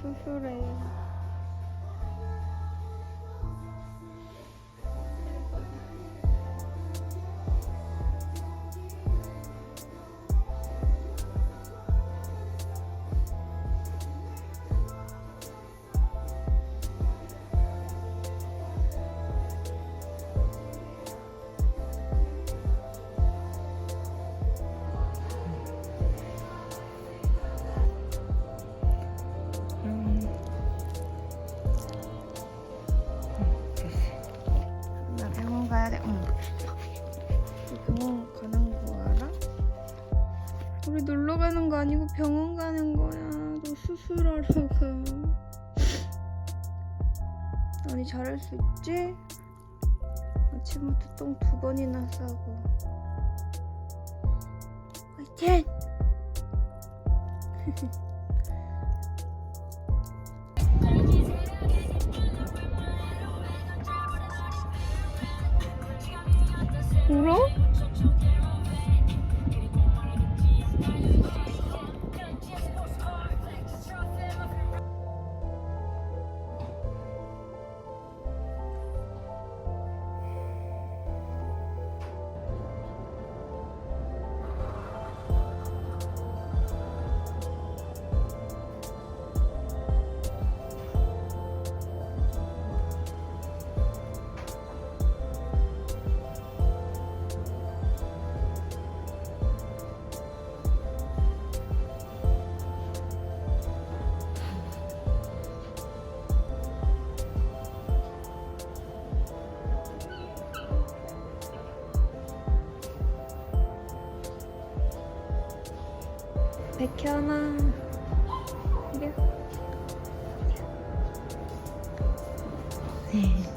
수술해. 음. 가는 거 아니고 병원 가는 거야. 너 수술하러 가. 아니 잘할 수 있지? 아침부터 똥 두 번이나 싸고. 화이팅! 현아 이래 병이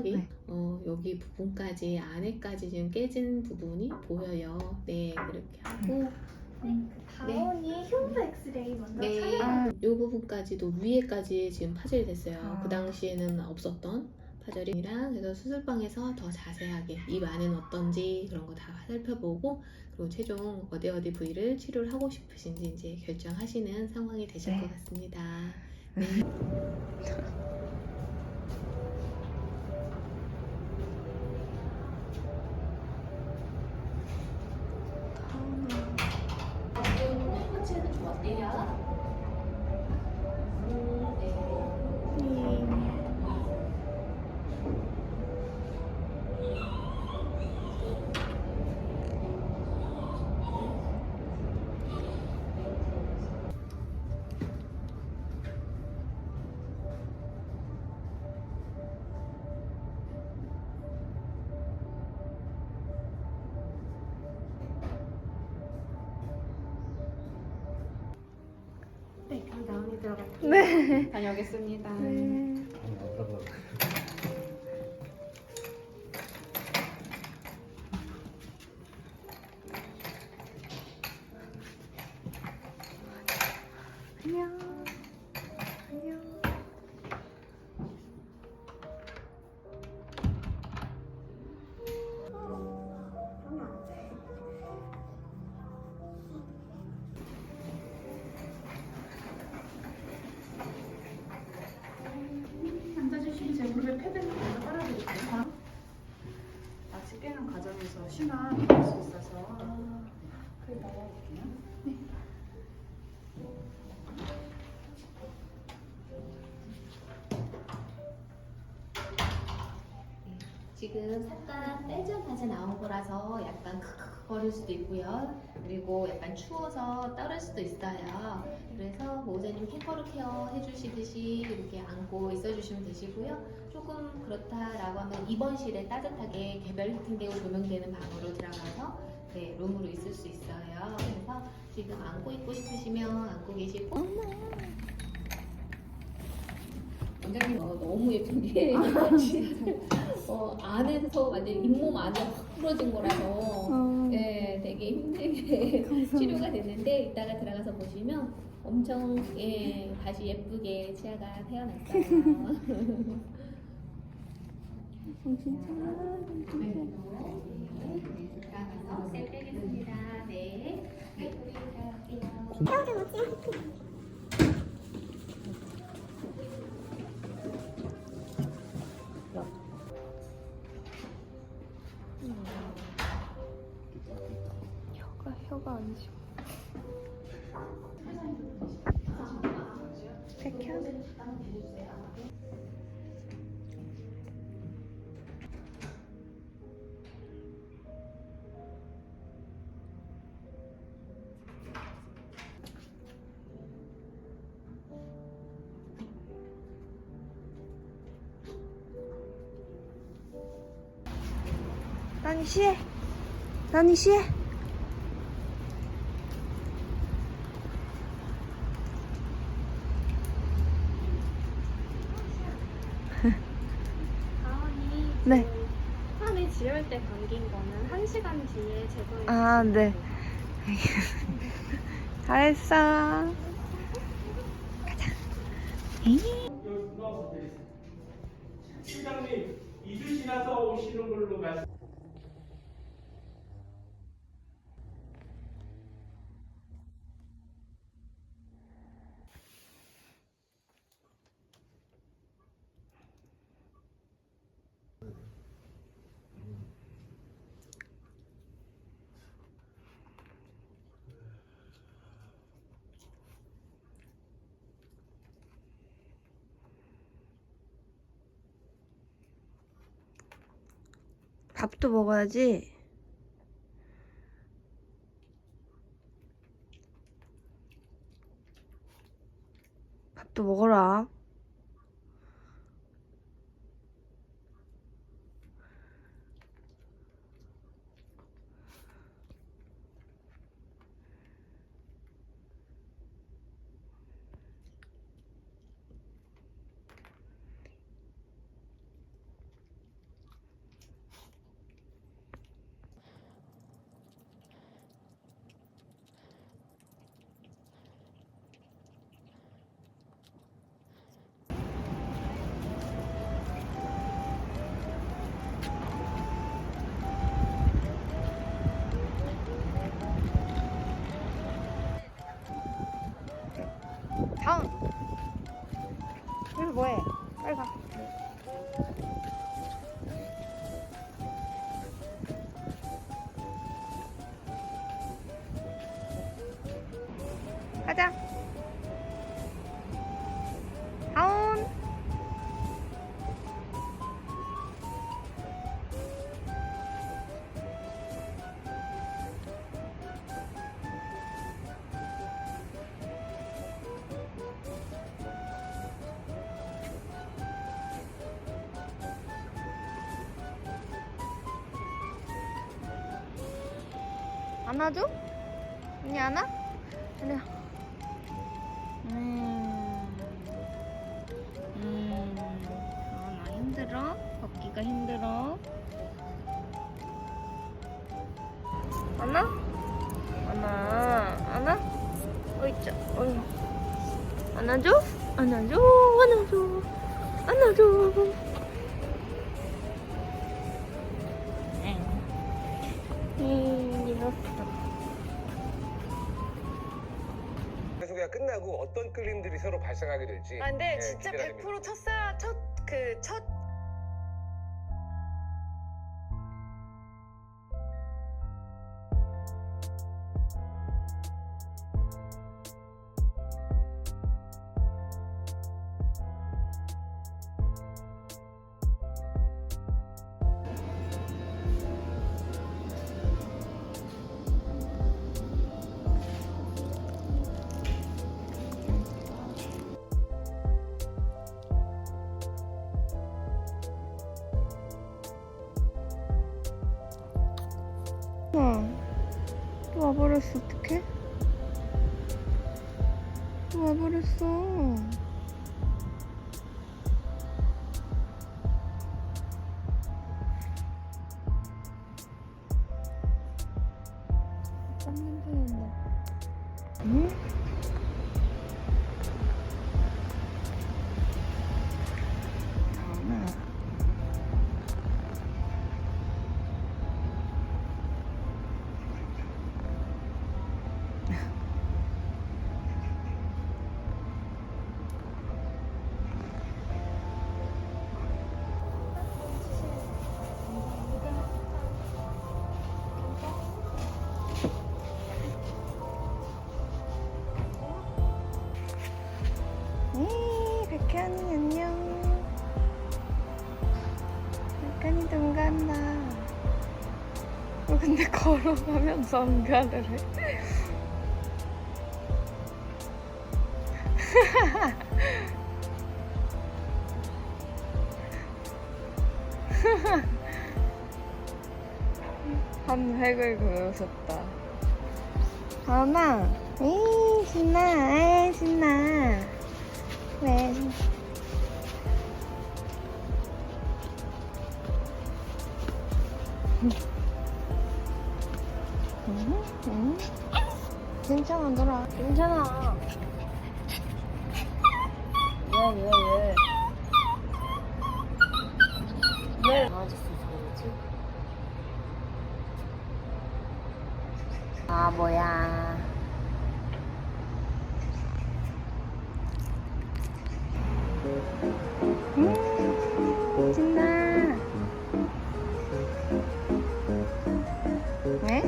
치석이 네. 어, 여기 부분까지 안에까지 지금 깨진 부분이 보여요. 네 그렇게 하고 다운이 흉부 엑스레이 먼저 네, 촬영. 아. 이 부분까지도 위에까지 지금 파절이 됐어요. 아. 그 당시에는 없었던 파절이랑 그래서 수술방에서 더 자세하게 입 안에는 어떤지 그런 거 다 살펴보고 그리고 최종 어디 어디 부위를 치료를 하고 싶으신지 이제 결정하시는 상황이 되실 네. 것 같습니다. 코 들어갈게요. 네. 다녀오겠습니다. 네. 지금 살짝 떼자마자 나온 거라서 약간 크크거릴 수도 있고요. 그리고 약간 추워서 떨을 수도 있어요. 그래서 모자님 캥거루 케어 해주시듯이 이렇게 안고 있어주시면 되시고요. 조금 그렇다라고 하면 입원실에 따뜻하게 개별 히팅되고 조명되는 방으로 들어가서 네, 룸으로 있을 수 있어요. 그래서 지금 안고 있고 싶으시면 안고 계시고. 원장님 어, 너무 예쁜 게 어, 안에서 완전 잇몸 안에 확 부러진 거라서 어. 네, 되게 힘들게 치료가 됐는데 이따가 들어가서 보시면 엄청 예, 다시 예쁘게 치아가 태어났어요. 네, 들어가서 셀 빼겠습니다. 백현? 난이 쉬해. 네. 판을 지울 때 감긴 거는 1시간 뒤에 제거해 아, 네. 잘했어. 실장님 2주 지나서 오시는 걸로 말씀. 밥도 먹어야지. 밥도 먹어라. 안아줘? 언니 안아? 언니. 음. 음. 아, 나 힘들어? 걷기가 힘들어? 안아? 안아? 안아? 자, 어이. 안아줘? 안아줘? 안아줘? 안아줘? 끝나고 어떤 끌림들이 서로 발생하게 될지. 아 근데 예, 진짜 기대가 됩니다. 100% 첫사 첫 그 첫 뭐야 또 와버렸어 어떡해? 또 와버렸어. 백현이 안녕. 백현이도 응가한다. 어, 근데 걸어가면서 응가를 해. 한 획을 그으셨다. 다은아, 에이, 신나, 에이, 신나. 아, 뭐야. 음, 신나. 왜?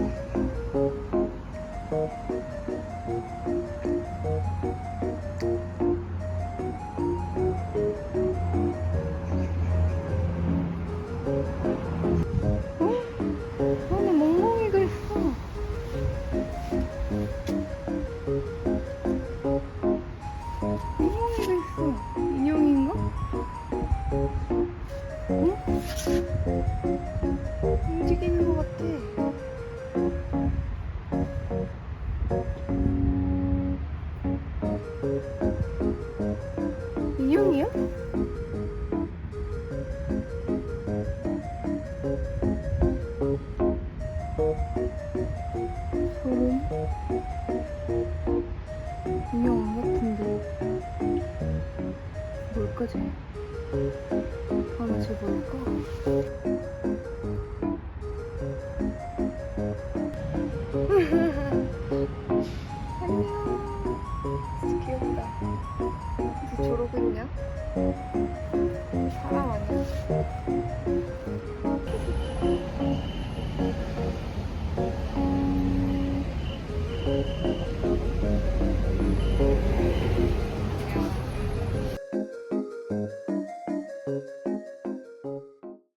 인형이야? 소름. 인형 안 같은데. 뭘까 쟤? 바로 쟤 뭘까? 안녕.